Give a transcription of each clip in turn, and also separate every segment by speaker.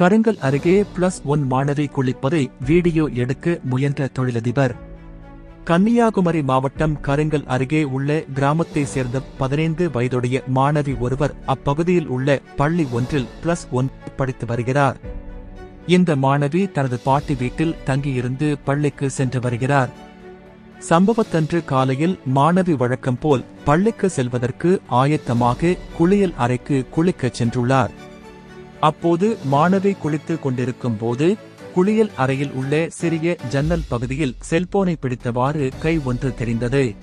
Speaker 1: கருங்கல் அருகே plus one மாணவி குளிப்பதை வீடியோ எடுக்க முயன்ற தொழிலதிபர். கன்னியாகுமரி மாவட்டம் கருங்கல் அருகே உள்ள கிராமத்தை சேர்ந்த பதினைந்து வயதுடைய மாணவி ஒருவர் அப்பகுதியில் உள்ள பள்ளி ஒன்றில் பிளஸ் ஒன் படித்து வருகிறார். இந்த மாணவி தனது பாட்டி வீட்டில் தங்கியிருந்து பள்ளிக்கு சென்று வருகிறார். சம்பவத்தன்று காலையில் மாணவி வழக்கம் போல் பள்ளிக்கு செல்வதற்கு ஆயத்தமாக குளியல் அறைக்கு குளிக்கச் சென்றுள்ளார். அப்போது மாணவி குளித்துக் கொண்டிருக்கும் போது குளியல் அறையில் உள்ள சிறிய ஜன்னல் பகுதியில் செல்போனை பிடித்தவாறு கை ஒன்று தெரிந்தது.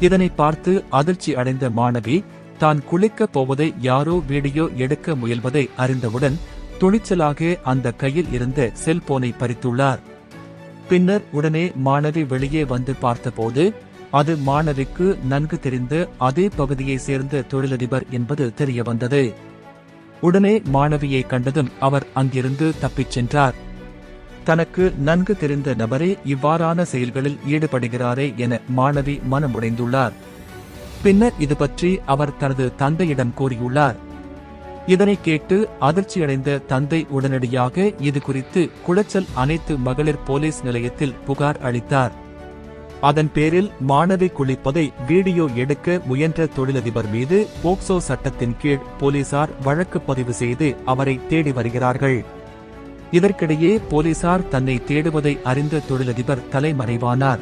Speaker 1: இதனை பார்த்து அதிர்ச்சி அடைந்த மாணவி தான் குளிக்கப் போவதை யாரோ வீடியோ எடுக்க முயல்வதை அறிந்தவுடன் துணிச்சலாக அந்த கையில் இருந்த செல்போனை பறித்துள்ளார். பின்னர் உடனே மாணவி வெளியே வந்து பார்த்தபோது அது மாணவிக்கு நன்கு தெரிந்த அதே பகுதியைச் சேர்ந்த தொழிலதிபர் என்பது தெரியவந்தது. உடனே மாணவியை கண்டதும் அவர் அங்கிருந்து தப்பிச் சென்றார். தனக்கு நன்கு தெரிந்த நபரே இவ்வாறான செயல்களில் ஈடுபடுகிறாரே என மாணவி மனமுடைந்துள்ளார். பின்னர் இது பற்றி அவர் தனது தந்தையிடம் கூறியுள்ளார். இதனை கேட்டு அதிர்ச்சியடைந்த தந்தை உடனடியாக இது குறித்து குளச்சல் அனைத்து மகளிர் போலீஸ் நிலையத்தில் புகார் அளித்தார். அதன் பேரில் மாணவி குளிப்பதை வீடியோ எடுக்க முயன்ற தொழிலதிபர் மீது போக்சோ சட்டத்தின் கீழ் போலீசார் வழக்கு பதிவு செய்து அவரை தேடி வருகிறார்கள். இதற்கிடையே போலீசார் தன்னை தேடுவதை அறிந்த தொழிலதிபர் தலைமறைவானார்.